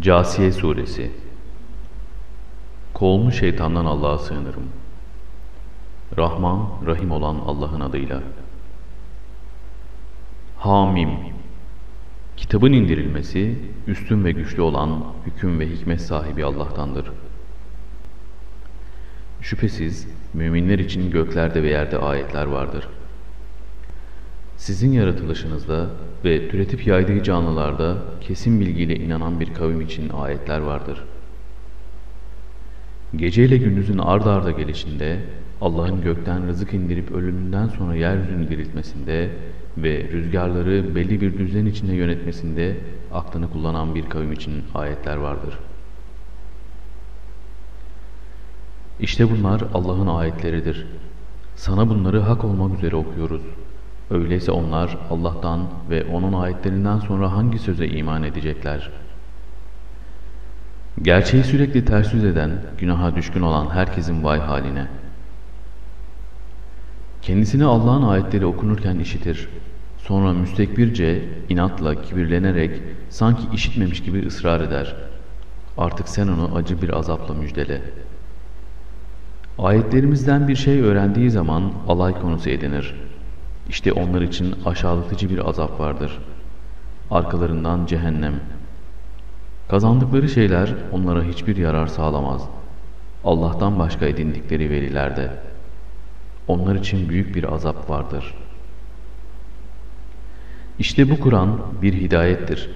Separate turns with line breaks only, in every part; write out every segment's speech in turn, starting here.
Casiye Suresi Kovulmuş şeytandan Allah'a sığınırım. Rahman, Rahim olan Allah'ın adıyla. Hamim Kitabın indirilmesi, üstün ve güçlü olan hüküm ve hikmet sahibi Allah'tandır. Şüphesiz müminler için göklerde ve yerde ayetler vardır. Sizin yaratılışınızda ve türetip yaydığı canlılarda kesin bilgiyle inanan bir kavim için ayetler vardır. Gece ile gündüzün ard arda gelişinde, Allah'ın gökten rızık indirip ölümünden sonra yeryüzünü diriltmesinde ve rüzgarları belli bir düzen içinde yönetmesinde aklını kullanan bir kavim için ayetler vardır. İşte bunlar Allah'ın ayetleridir. Sana bunları hak olmak üzere okuyoruz. Öyleyse onlar Allah'tan ve O'nun ayetlerinden sonra hangi söze iman edecekler? Gerçeği sürekli ters yüz eden, günaha düşkün olan herkesin vay haline. Kendisine Allah'ın ayetleri okunurken işitir. Sonra müstekbirce, inatla, kibirlenerek sanki işitmemiş gibi ısrar eder. Artık sen onu acı bir azapla müjdele. Ayetlerimizden bir şey öğrendiği zaman alay konusu edinir. İşte onlar için aşağılatıcı bir azap vardır. Arkalarından cehennem. Kazandıkları şeyler onlara hiçbir yarar sağlamaz. Allah'tan başka edindikleri verilerde. Onlar için büyük bir azap vardır. İşte bu Kur'an bir hidayettir.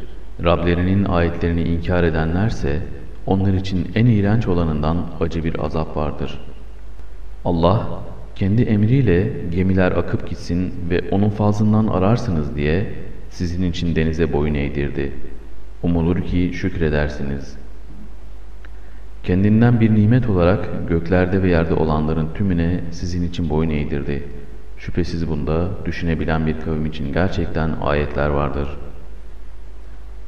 Rablerinin ayetlerini inkar edenlerse onlar için en iğrenç olanından acı bir azap vardır. Allah kendi emriyle gemiler akıp gitsin ve onun fazlından ararsınız diye sizin için denize boyun eğdirdi. Umulur ki şükredersiniz. Kendinden bir nimet olarak göklerde ve yerde olanların tümüne sizin için boyun eğdirdi. Şüphesiz bunda düşünebilen bir kavim için gerçekten ayetler vardır.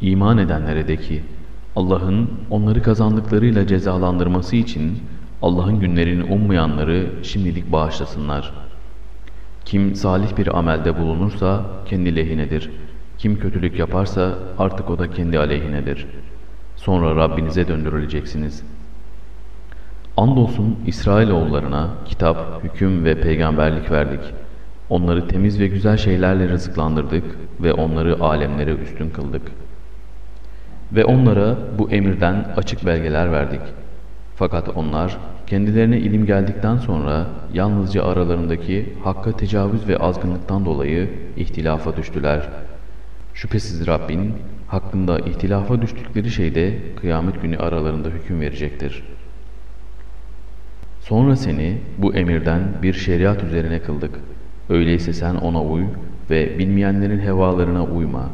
İman edenlere de ki, Allah'ın onları kazandıklarıyla cezalandırması için Allah'ın günlerini ummayanları şimdilik bağışlasınlar. Kim salih bir amelde bulunursa kendi lehinedir. Kim kötülük yaparsa artık o da kendi aleyhinedir. Sonra Rabbinize döndürüleceksiniz. Andolsun İsrailoğullarına kitap, hüküm ve peygamberlik verdik. Onları temiz ve güzel şeylerle rızıklandırdık ve onları alemlere üstün kıldık. Ve onlara bu emirden açık belgeler verdik. Fakat onlar kendilerine ilim geldikten sonra yalnızca aralarındaki hakka tecavüz ve azgınlıktan dolayı ihtilafa düştüler. Şüphesiz Rabbin hakkında ihtilafa düştükleri şeyde kıyamet günü aralarında hüküm verecektir. Sonra seni bu emirden bir şeriat üzerine kıldık. Öyleyse sen ona uy ve bilmeyenlerin hevalarına uyma.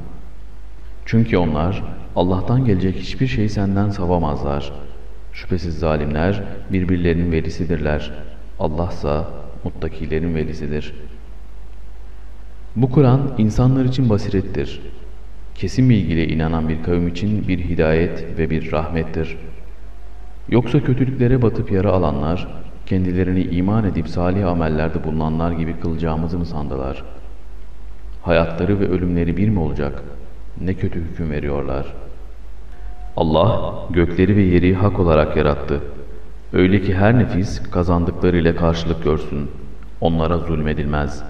Çünkü onlar Allah'tan gelecek hiçbir şeyi senden savamazlar. Şüphesiz zalimler birbirlerinin velisidirler. Allah ise muttakilerin velisidir. Bu Kur'an insanlar için basirettir. Kesin bilgiyle inanan bir kavim için bir hidayet ve bir rahmettir. Yoksa kötülüklere batıp yara alanlar, kendilerini iman edip salih amellerde bulunanlar gibi kılacağımızı mı sandılar? Hayatları ve ölümleri bir mi olacak? Ne kötü hüküm veriyorlar.'' Allah gökleri ve yeri hak olarak yarattı. Öyle ki her nefis kazandıklarıyla karşılık görsün. Onlara zulmedilmez.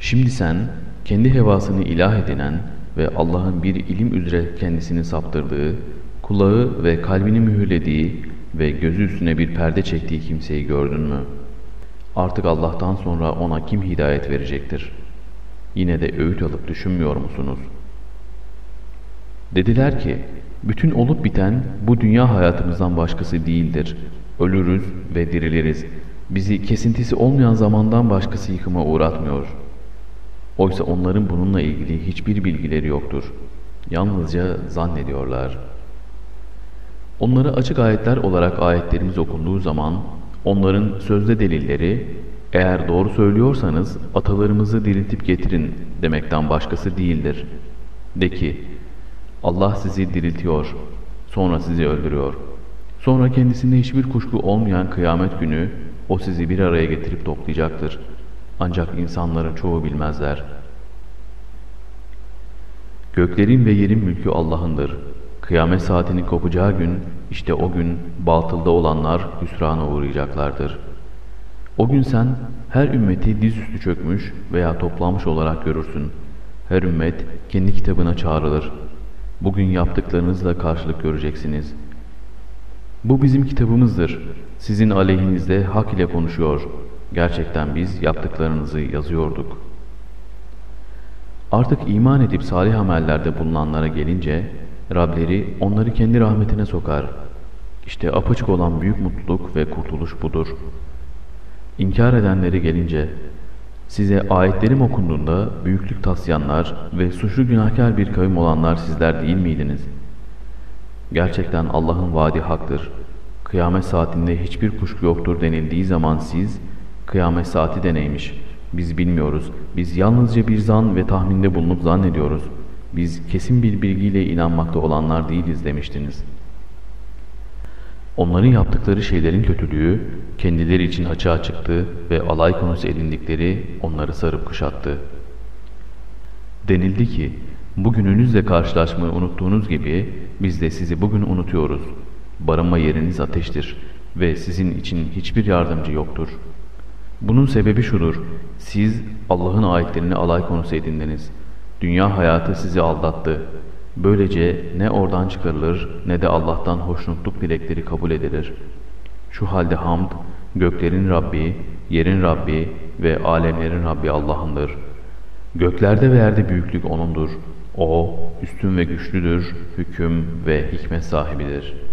Şimdi sen kendi hevasını ilah edinen ve Allah'ın bir ilim üzere kendisini saptırdığı, kulağı ve kalbini mühürlediği ve gözü üstüne bir perde çektiği kimseyi gördün mü? Artık Allah'tan sonra ona kim hidayet verecektir? Yine de öğüt alıp düşünmüyor musunuz?'' Dediler ki, bütün olup biten bu dünya hayatımızdan başkası değildir. Ölürüz ve diriliriz. Bizi kesintisi olmayan zamandan başkası yıkıma uğratmıyor. Oysa onların bununla ilgili hiçbir bilgileri yoktur. Yalnızca zannediyorlar. Onlara açık ayetler olarak ayetlerimiz okunduğu zaman onların sözde delilleri eğer doğru söylüyorsanız atalarımızı diriltip getirin demekten başkası değildir. De ki Allah sizi diriltiyor, sonra sizi öldürüyor. Sonra kendisinde hiçbir kuşku olmayan kıyamet günü o sizi bir araya getirip toplayacaktır. Ancak insanların çoğu bilmezler. Göklerin ve yerin mülkü Allah'ındır. Kıyamet saatinin kopacağı gün, işte o gün batılda olanlar hüsrana uğrayacaklardır. O gün sen her ümmeti dizüstü çökmüş veya toplanmış olarak görürsün. Her ümmet kendi kitabına çağrılır. Bugün yaptıklarınızla karşılık göreceksiniz. Bu bizim kitabımızdır. Sizin aleyhinizde hak ile konuşuyor. Gerçekten biz yaptıklarınızı yazıyorduk. Artık iman edip salih amellerde bulunanlara gelince, Rableri onları kendi rahmetine sokar. İşte apaçık olan büyük mutluluk ve kurtuluş budur. İnkar edenlere gelince, size ayetlerim okunduğunda büyüklük taslayanlar ve suçlu günahkar bir kavim olanlar sizler değil miydiniz? Gerçekten Allah'ın vaadi haktır. Kıyamet saatinde hiçbir kuşku yoktur denildiği zaman siz, kıyamet saati de neymiş? Biz bilmiyoruz. Biz yalnızca bir zan ve tahminde bulunup zannediyoruz. Biz kesin bir bilgiyle inanmakta olanlar değiliz demiştiniz. Onların yaptıkları şeylerin kötülüğü kendileri için açığa çıktı ve alay konusu edindikleri onları sarıp kuşattı. Denildi ki, bugününüzle karşılaşmayı unuttuğunuz gibi biz de sizi bugün unutuyoruz. Barınma yeriniz ateştir ve sizin için hiçbir yardımcı yoktur. Bunun sebebi şudur, siz Allah'ın ayetlerini alay konusu edindiniz. Dünya hayatı sizi aldattı. Böylece ne oradan çıkarılır ne de Allah'tan hoşnutluk dilekleri kabul edilir. Şu halde hamd, göklerin Rabbi, yerin Rabbi ve alemlerin Rabbi Allah'ındır. Göklerde ve yerde büyüklük O'nundur. O, üstün ve güçlüdür, hüküm ve hikmet sahibidir.''